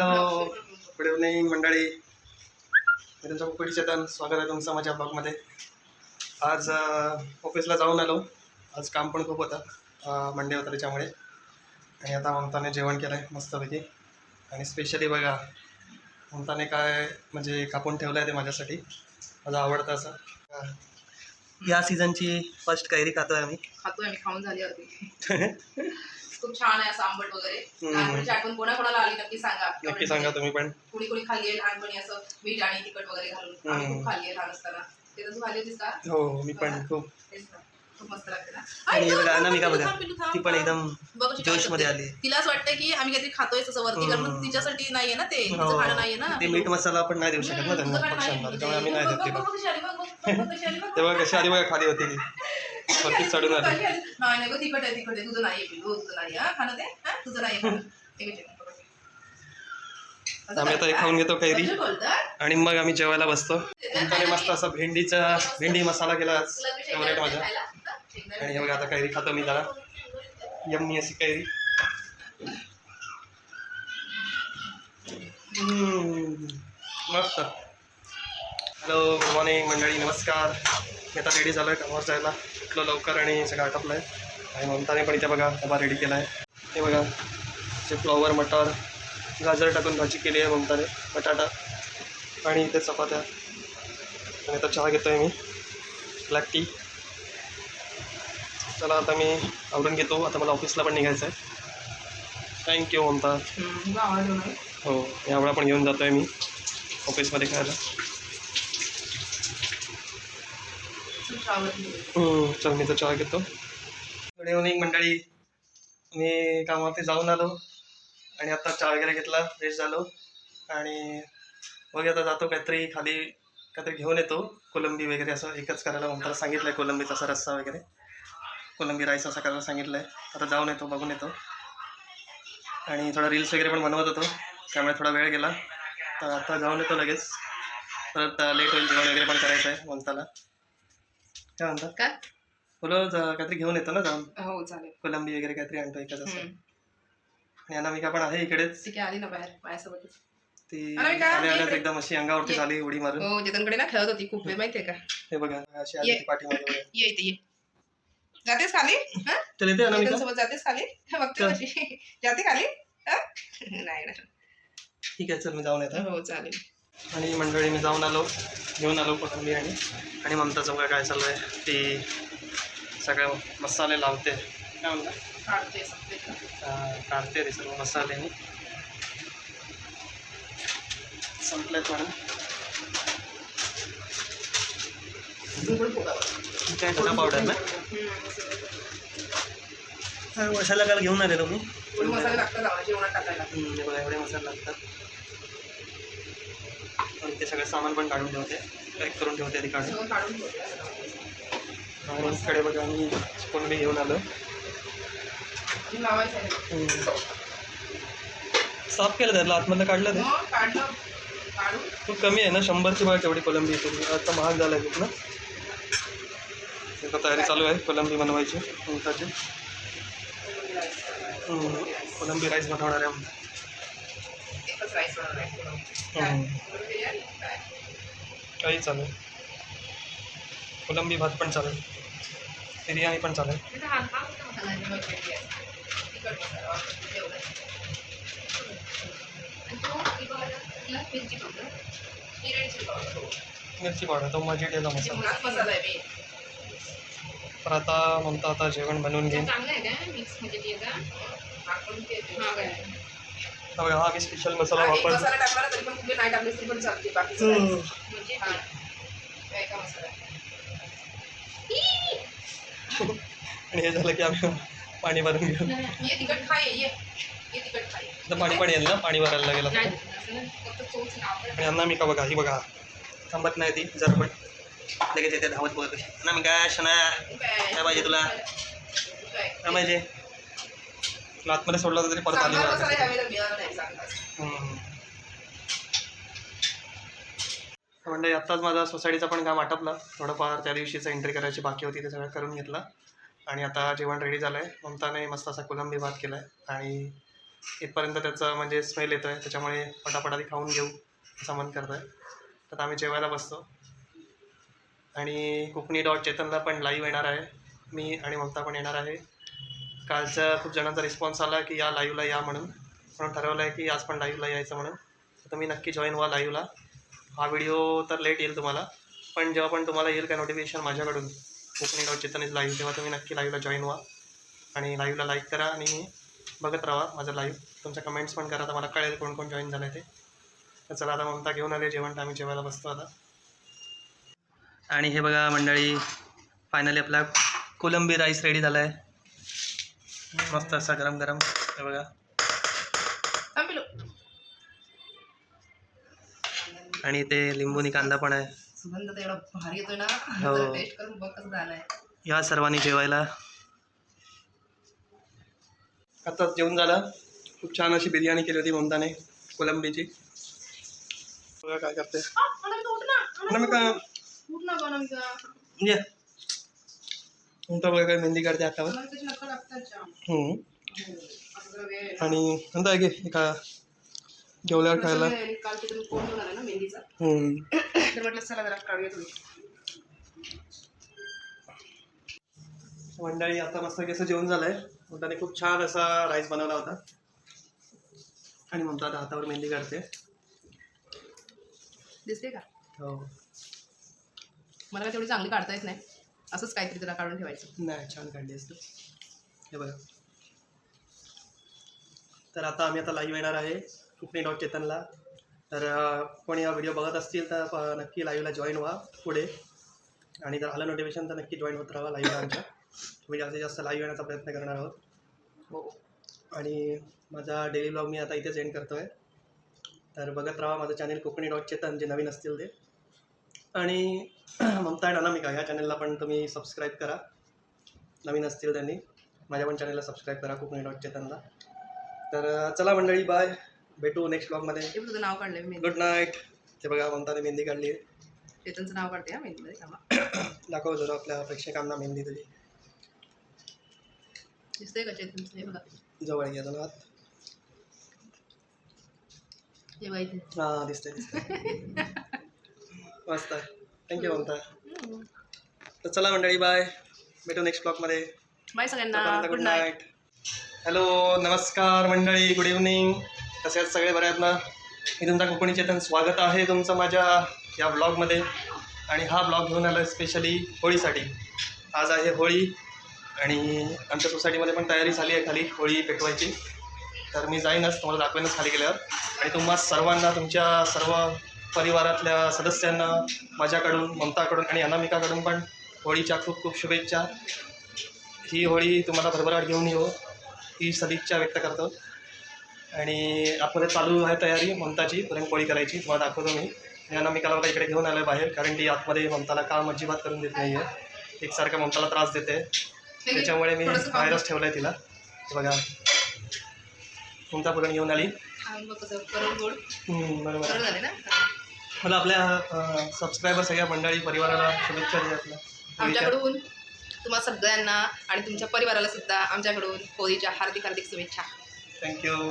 Hello. Good evening मंडळी. मी तुमचं कुकडी चेतन. स्वागत आहे तुमचं माझ्या ब्लॉगमध्ये. आज ऑफिसला जाऊन आलो. आज काम पण खूप होतं मंडे होतं त्याच्यामुळे. आणि आता ममताने जेवण केलं आहे मस्तपैकी. आणि स्पेशली बघा ममताने काय म्हणजे कापून ठेवलं आहे ते माझ्यासाठी. माझं आवडतं असं. या सीझनची फर्स्ट कैरी खातो आहे आम्ही. खातोय आम्ही. खाऊन झाली खूप छान आहे असं आंबट वगैरे. लहानपणीची आठवण कोणाकोणाला आली नक्की सांगा नक्की सांगा तुम्ही पण कुणी कुणी खाल्ली लहानपणी असं मीठ आणि तिखट वगैरे घालून आम्ही. खूप खाल्ली लहान असताना ते तर तू खाल्ली होतीस का हो मी पण खूप आणि हे बघा अनामिका बघा ती पण. एकदम. आली तिला असं वाटतं की आम्ही काहीतरी खातोय तसं वरती कारण. तिच्यासाठी नाहीये ना ते हो. खाणं नाहीये ना ते मीठ मसाला आपण नाही देऊ शकत ना त्यांना पक्ष्यांना नाहीये. त्याच्यामुळे आम्ही नाही देत कशी आली, आली. तेव्हा कशी आधी बघा खाली होती चढून आली. नाही नाही आहे आहे. तुझं नाही हा खाणं ते हा तुझं खाणं. हे आम्ही आता? खाऊन घेतो कैरी? आणि मग आम्ही जेवायला बसतो. मस्त असा भेंडीचा भेंडी मसाला केला आज. फेवरेट माझा आणि हे बघा आता कैरी खातो मी जरा. यम्मी अशी कैरी. मस्त. हॅलो गुड मॉर्निंग मंडळी. नमस्कार. मी आता रेडी झालो आहे कामावर जायला. उठलो लवकर आणि सगळं आटपलं आहे आणि ममताने पण इथे बघा डबा रेडी केला आहे हे बघा जे फ्लॉवर मटार गाजर टाकून भाजी केली आहे ममताने बटाटा आणि इथे चपात्या. आणि आता चहा घेतो आहे मी ब्लॅक टी चला आता मी आवरून घेतो. आता मला ऑफिसला पण निघायचं आहे थँक्यू ममता? हो यावेळा पण घेऊन जातो आहे मी ऑफिसमध्ये खायला तुला आवडलं नाही. हम्म, हो, चल मी तर चहा घेतो. गुड इव्हनिंग मंडळी. मी कामावरती जाऊन आलो आणि आता चहा वगैरे घेतला फ्रेश झालो. आणि मग आता जातो काहीतरी खाली काहीतरी घेऊन येतो. कोलंबी वगैरे असं एकच करायला म्हणतात सांगितलं आहे कोलंबीचा असा रस्सा वगैरे. कोलंबी राईस असा करायला सांगितलं आहे आता जाऊन येतो बघून येतो. आणि थोडा रील्स वगैरे पण बनवत होतो. त्यामुळे थोडा वेळ गेला. तर आता जाऊन येतो लगेच. परत लेट होईल जेवण वगैरे पण करायचं आहे म्हणताना काय म्हणतात काय जा- काहीतरी घेऊन येतो ना जाऊन. हो चालेल. कोलंबी वगैरे काहीतरी आणतो असं. हम्म. आणि अनामिका पण आहे इकडेच. काय आली ना बाहेर माझ्यासोबतच. ती अनामिका, आल्या आल्याच इकडे. एकदम अशी अंगावरती ये. झाली उडी मारून. हो चेतनकडे ना खेळत होती खूप वेळ माहितीये का? हे बघा अशी आली ये. ती पाठीमागे बघा. ये इथे ये. जातेस खाली? हा? चल येते अनामिका. सोबत जातेस खाली? बघते चल. कशी. जाते खाली? हा? नाही ना ठीक आहे चल मी जाऊन येतो. हो चालेल. आणि मंडळी मी जाऊन आलो घेऊन आलो कोथंबीर आणि आणि ममताचं बघा काय चालू आहे ती सगळे मसाले लावते. काय म्हणतात काढते ते सर्व मसाले मी संपलेत म्हणून. काय धना पावडर ना? मसाला काल घेऊन आलेलो मी. थोडे मसाले लागतात आम्हाला जेवणात टाकायला. हम्म, हे बघा एवढे मसाले लागतात. ते सगळं सामान पण काढून ठेवते. पॅक करून ठेवते आधी काढून. काढून आणि कडे बघा कोलंबी घेऊन आलो. साफ केलं त्याला आतमधलं काढलं ते. खूप कमी आहे ना शंभरची बाळ तेवढी कोलंबी येते. आता महाग झाला आहे खूप ना आता तयारी चालू आहे कोलंबी बनवायची उंटाची कोलंबी राईस बनवणार आहे राईस बनवणार आहे. हम्म. बरोबर आहे यार? काय? काही चालेल. कोलंबी भात पण चालेल. बिर्याणी पण चालेल. मिरची पावडर, तो मजेटेला म्हणजे मसाला. तर आता म्हणतो आता जेवण बनवून घेईन. हा हा बघा, हा मी स्पेशल मसाला एक वापर मसाला टाकला ना तरी पण कुठे नाही टाकले तरी पण चालते बाकीचं काय. म्हणजे हा. काय का मसाला. आणि हे झालं की आम्ही पाणी भरून घेऊ ये तिखट खा ये ये तिखट खा ये. आता पाणी पण येईल ना पाणी भरायला लागेल आता. नाही असं नाही, फक्त चोच लावतात आणि अन्ना मी का बघा ही बघा थांबत नाही ती जर पण लगेच येते धावत बघत ना मी काय शना काय? काय पाहिजे तुला काय? काय पाहिजे तुला आतमध्ये सोडला तरी परत आली. मसाला ह्यावेळेला नाही. म्हणजे आत्ताच माझा सोसायटीचा पण काम आटपला. थोडंफार त्या दिवशीचं एंट्री करायची बाकी होती ते सगळं करून घेतलं. आणि आता जेवण रेडी झालं आहे ममताने मस्त असा कोलंबी भात केला आहे आणि इथपर्यंत त्याचं म्हणजे स्मेल येतो आहे त्याच्यामुळे पटापट आधी खाऊन घेऊ असं मन करतं आहे तर आता आम्ही जेवायला बसतो. आणि कोकणी डॉट चेतनला पण लाईव्ह येणार आहे. मी आणि ममता पण येणार आहे. कालचा खूप जणांचा रिस्पॉन्स आला की या लाईव्हला या म्हणून. म्हणून ठरवलं आहे की आज पण लाईव्हला यायचं म्हणून. तर तुम्ही नक्की जॉईन व्हा लाईव्हला हा व्हिडिओ तर लेट येईल तुम्हाला. पण जेव्हा पण तुम्हाला येईल काय नोटिफिकेशन माझ्याकडून Konkani dot Chetan is live तेव्हा तुम्ही नक्की लाईव्हला जॉईन व्हा. आणि लाईव्हला लाईक करा आणि बघत राहा माझं लाईव्ह तुमच्या कमेंट्स पण करा तर मला कळेल कोण कोण जॉईन झालं ते. तर चला आता ममता घेऊन आले जेवण तर आम्ही जेवायला बसतो आता. आणि हे बघा मंडळी फायनली आपला कोलंबी राईस रेडी झाला आहे मस्त असा गरम गरम हे बघा. आणि ते लिंबूनी कांदा पण आहे. सुगंध तर एवढा भारी येतोय ना. हो. टेस्ट करून बघ कसं झालंय. या सर्वांनी जेवायला. आता जेवण झालं. खूप छान अशी बिर्याणी केली होती ममताने कोलंबीची. बघा काय करते. अनामिका. अनामिका. उठ ना गं, अनामिका. म्हणजे ममता बघा काय मेहंदी काढते हातावर. हो. आणि म्हणता घे एका जेवल्यावर खायला? जरा काढूया थोडी मंडळी आता मस्त कसं जेवण झालंय. ममताने खूप छान असा राईस बनवला होता. आणि आता हातावर मेहंदी काढते. दिसते का? हो. मला तेवढी चांगली काढता येत नाही. असंच काहीतरी जरा काढून ठेवायचं. नाही छान काढली असते. हे बघा. तर आता आम्ही आता लाईव्ह येणार आहे कुकणी डॉट चेतनला. तर कोणी हा व्हिडिओ बघत असतील तर नक्की लाईव्हला जॉईन व्हा पुढे. आणि जर आलं नोटिफिकेशन तर नक्की जॉईन होत राहा लाईव्हला आमच्या. तुम्ही जास्तीत जास्त लाईव्ह येण्याचा प्रयत्न करणार आहोत. हो. आणि माझा डेली ब्लॉग मी आता इथेच एंड करतो आहे तर बघत राहा माझं चॅनल कोकणी डॉट चेतन जे नवीन असतील ते. आणि ममता अनामिका ह्या चॅनलला पण तुम्ही सबस्क्राईब करा. नवीन असतील त्यांनी माझ्या पण चॅनलला सबस्क्राईब करा कोकणी डॉट चेतनला तर चला मंडळी बाय भेटू नेक्स्ट ब्लॉगमध्ये तुझं नाव काढलंय मी गुड नाईट ते बघा ममताने मेहंदी काढली आहे. चेतनचं नाव काढते हा मेहंदीमध्ये थांबा. दाखव जरा आपल्या प्रेक्षकांना मेहंदी तुझी. दिसतंय का चेतनचं हे बघा. जवळ घ्या हात. हे बघा इथे हां दिसतंय दिसतंय. मस्त थँक्यू ममता. तर चला मंडळी बाय भेटू नेक्स्ट ब्लॉगमध्ये बाय सगळ्यांना. गुड नाईट हॅलो नमस्कार मंडळी. गुड इव्हनिंग कसे आहेत सगळे? बरे आहेत ना? मी तुमचा कोकणी चेतन. स्वागत आहे तुमचं माझ्या या ब्लॉगमध्ये आणि हा ब्लॉग घेऊन आला स्पेशली होळीसाठी. आज आहे होळी आणि आमच्या सोसायटीमध्ये पण तयारी झाली आहे खाली होळी पेटवायची. तर मी जाईनच तुम्हाला दाखवेनच खाली गेल्यावर. आणि तुम्हा सर्वांना तुमच्या सर्व परिवारातल्या सदस्यांना माझ्याकडून ममताकडून आणि अनामिकाकडून पण होळीच्या खूप खूप शुभेच्छा. ही होळी तुम्हाला भरभराट घेऊन येऊ ही सदिच्छा व्यक्त करतो. आणि आतमध्ये चालू आहे तयारी ममताची पुरणपोळी करायची तुम्हाला दाखवतो मी. आणि अनामिकाला बघा इकडे घेऊन आलं बाहेर कारण ती आतमध्ये ममताला काम अजिबात करून देत नाही आहे एकसारखं ममताला त्रास देते. त्याच्यामुळे मी बाहेरच ठेवलं आहे तिला. बघा. ममता पुरण घेऊन आली. बरोबर. मला आपल्या सबस्क्रायबर सगळ्या मंडळी परिवाराला शुभेच्छा द्या आपल्या. आमच्याकडून तुम्हा सगळ्यांना आणि तुमच्या परिवाराला सुद्धा आमच्याकडून होळीच्या हार्दिक हार्दिक शुभेच्छा. थँक्यू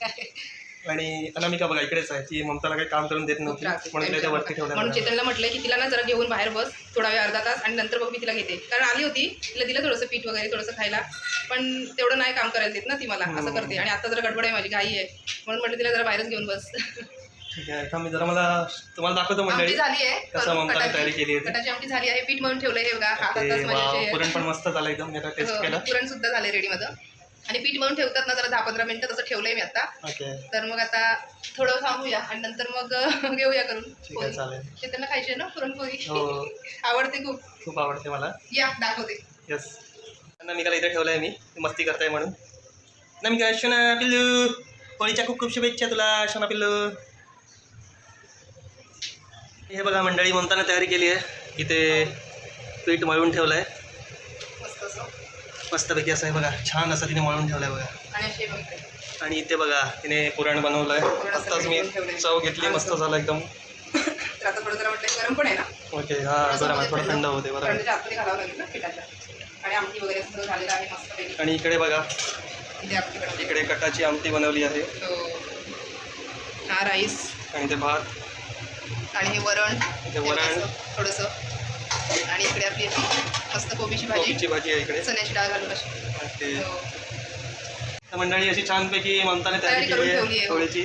आणि अनामिका बघा इकडेच आहे. ती ममताला काही काम करून देत नव्हती. म्हणून तिला म्हणून चेतनला म्हटलंय की तिला ना जरा घेऊन बाहेर बस थोडा वेळ अर्धा तास आणि नंतर मग मी तिला घेते. कारण आली होती तिला दिलं थोडंसं पीठ वगैरे थोडंसं खायला पण तेवढं नाही काम करायला देत ना ती मला असं. करते. आणि आता जरा गडबड आहे माझी घाई आहे. म्हणून म्हटलं तिला जरा बाहेरच घेऊन बस. ठीक आहे आता मी जरा मला तुम्हाला दाखवतो आमटी झाली आहे. कसं करून ममताने तयारी केली होती. कटाची आमटी झाली आहे पीठ म्हणून ठेवलंय हे बघा. माझ्याशी पुरण पण मस्त झालं एकदम मी आता टेस्ट आहे. केलं. हो, पुरण सुद्धा झाले रेडी माझं आणि पीठ म्हणून ठेवतात ना जरा दहा पंधरा मिनिटं तसं ठेवलंय मी आता. ओके. तर मग आता थोडं थांबूया आणि नंतर मग घेऊया करून ठीक आहे चालेल. ते त्यांना खायची ना पुरणपोळी? हो. आवडते खूप. खूप आवडते मला. या दाखवते. येस अनामिकाला इथे ठेवलं आहे मी. ती मस्ती करताय म्हणून. अनामिका शोना पिल्लू. होळीच्या खूप खूप शुभेच्छा तुला शोना पिल्लू. हे बघा मंडळी ममताने तयारी केली आहे. इथे पीठ मळून ठेवलं आहे मस्तपैकी असं आहे बघा छान असं तिने मळून ठेवलं आहे बघा. आणि इथे बघा तिने पुरण बनवलं आहे आत्ताच मी चव घेतली मस्त झालं एकदम. जरा ओके हा बरं थोडं थंड होते पिठाच्या. आणि इकडे बघा इकडे कटाची आमटी बनवली आहे. हो. हा राईस. आणि ते भात. आणि हे वरण. वरण. थोडस. आणि इकडे आपली अशी मस्त कोबीची भाजी. कोबीची भाजी आहे इकडे. चण्याची डाळ घालून अशी. हो. तर मंडळी अशी छानपैकी ममताने तयारी केली आहे. होळीची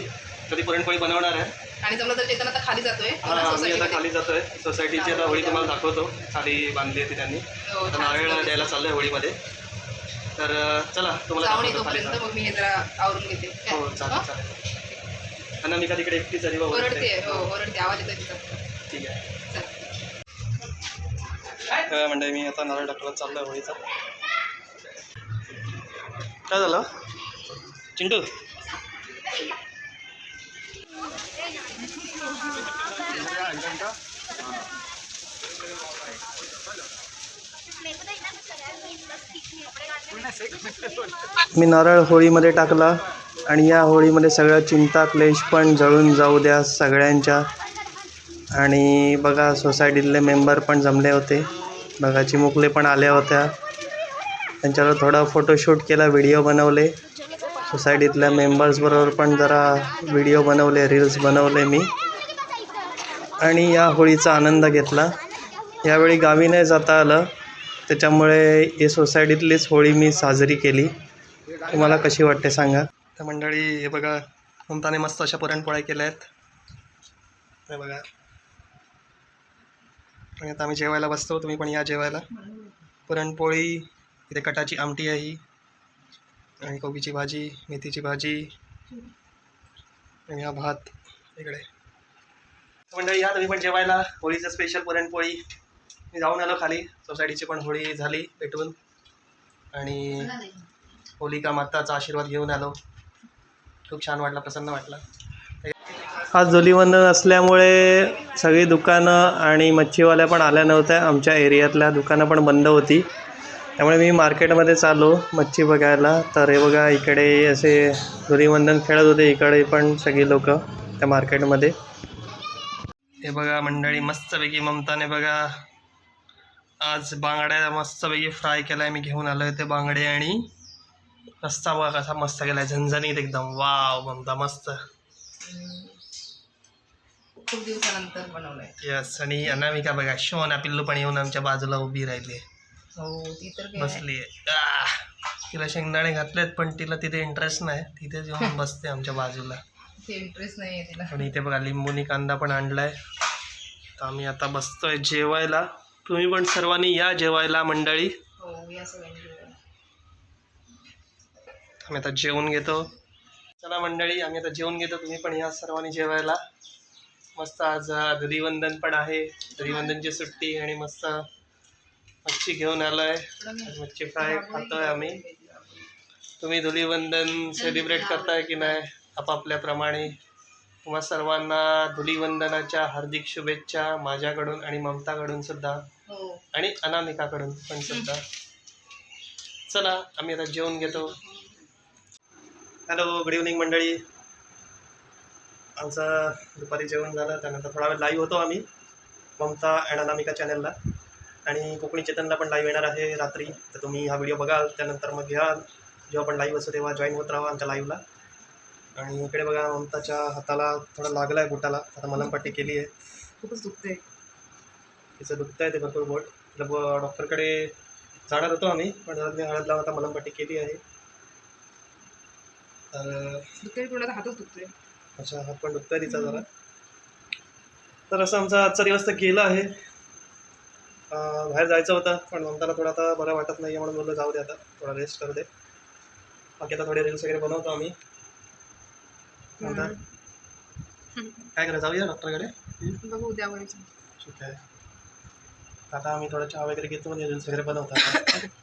कधी पुरणपोळी बनवणार आहे. आणि जमलं तर चेतन आता खाली जातोय. आता. खाली जातोय. सोसायटीची आता होळी तुम्हाला दाखवतो. खाली बांधली होती त्यांनी. हो. नारळ द्यायला चाललंय होळीमध्ये. तर चला तुम्हाला मग मी हे जरा आवरून घेते? हो चालेल? चालेल. आणि मी का तिकडे एकटी झाली बा ओरडते. हो ओरडते. आवाज येतो ठीक आहे. काय म्हणजे मी आता नारळ टाकला चाललोय होळीचा. काय झालं? चिंटू? मी नारळ होळीमध्ये टाकला. आणि या होळीमध्ये सगळं चिंता क्लेश पण जळून जाऊ द्या सगळ्यांच्या. आणि बघा सोसायटीतले मेंबर पण जमले होते. बघा चिमुकले पण आल्या होत्या. त्यांच्यावर थोडा फोटोशूट केला व्हिडिओ बनवले. सोसायटीतल्या मेंबर्सबरोबर पण जरा व्हिडिओ बनवले रील्स बनवले मी. आणि या होळीचा आनंद घेतला. यावेळी गावी नाही जाता आलं. त्याच्यामुळे ही सोसायटीतलीच होळी मी साजरी केली. तुम्हाला कशी वाटते सांगा. तर मंडळी हे बघा ममताने मस्त अशा पुरणपोळ्या केल्या आहेत. हे बघा. आणि आता आम्ही जेवायला बसतो तुम्ही पण या जेवायला. पुरणपोळी इथे कटाची आमटी आहे ही. आणि कोबीची भाजी मेथीची भाजी. आणि हा भात इकडे. मंडळी या तुम्ही पण जेवायला. होळीचं स्पेशल पुरणपोळी. मी जाऊन आलो खाली. सोसायटीची पण होळी झाली पेटवून आणि होलिका माताचा आशीर्वाद घेऊन आलो. खूप छान वाटला प्रसन्न वाटला. आज धुलीवंदन असल्यामुळे सगळी दुकानं आणि मच्छीवाल्या पण आल्या नव्हत्या. आमच्या एरियातल्या दुकानं पण बंद होती. त्यामुळे मी मार्केटमध्ये चाललो मच्छी बघायला. तर हे बघा इकडे असे धुलीवंदन खेळत होते. इकडे पण सगळी लोक त्या मार्केटमध्ये. हे बघा मंडळी मस्तपैकी ममताने बघा आज बांगड्या मस्तपैकी फ्राय केलाय. मी घेऊन आलोय ते बांगडे आणि रस्ता बघा कसा मस्त केलाय झणझणीत एकदम. वाव ममता मस्त. खूप दिवसानंतर बनवलंय. यस आणि अनामिका बघा शोना पिल्लू पण येऊन आमच्या बाजूला उभी राहिली हो ती तर काय? बसली तिला शेंगदाणे घातलेत पण तिला तिथे इंटरेस्ट नाही. तिथेच येऊन बसते आमच्या बाजूला. इंटरेस्ट नाही आहे तिला. आणि इथे बघा लिंबूनी कांदा पण आणलाय. तर आम्ही आता बसतोय जेवायला. तुम्ही पण सर्वांनी या जेवायला मंडळी. हो या सगळ्यांनी आम्ही आता जेवून घेतो. चला मंडळी आम्ही आता जेवून घेतो. तुम्ही पण या सर्वांनी जेवायला. मस्त आज अं, धुलीवंदन पण आहे. धुलीवंदनची सुट्टी आणि मस्त मच्छी घेऊन आलोय. मच्छी फ्राय खातोय आम्ही. तुम्ही धुलीवंदन सेलिब्रेट करताय की नाही? आपापल्याप्रमाणे तुम्हा सर्वांना धुलीवंदनाच्या हार्दिक शुभेच्छा माझ्याकडून आणि ममताकडून सुद्धा. हो. आणि अनामिकाकडून पण सुद्धा. चला आम्ही आता जेवून घेतो. हॅलो गुड इव्हनिंग मंडळी. आमचं दुपारी जेवण झालं त्यानंतर थोडा वेळ लाईव्ह होतो आम्ही ममता अँड अनामिका चॅनलला आणि कोकणी चेतनला पण लाईव्ह येणार आहे रात्री. तर तुम्ही हा व्हिडिओ बघाल त्यानंतर मग घ्या जेव्हा पण लाईव्ह असतो तेव्हा जॉईन होत राहा आमच्या लाईव्हला आणि इकडे बघा ममताच्या हाताला थोडा लागला आहे बोटाला. आता मलमपट्टी केली आहे. खूपच दुखते तिचं दुखतं आहे ते भरपूर बोट. तिला ब- डॉक्टरकडे जाणार होतो आम्ही पण जरा हळद लावून आता मलमपट्टी केली आहे. तर दुखते पूर्ण हातच दुखतोय. अच्छा हात पण दुखतोय तिचा जरा. तर असं आमचा आजचा दिवस तर गेला आहे. बाहेर जायचं होतं पण नंतर थोडं आता बरं वाटत नाही म्हणून बोललो जाऊ दे आता थोडा रेस्ट करू दे. बाकी आता थोडे रील्स वगैरे बनवतो आम्ही. नंतर काय करा जाऊया डॉक्टरकडे? बघू उद्या ठीक आहे. आता आम्ही थोडा चहा वगैरे घेतो आणि रील्स वगैरे बनवतो आता.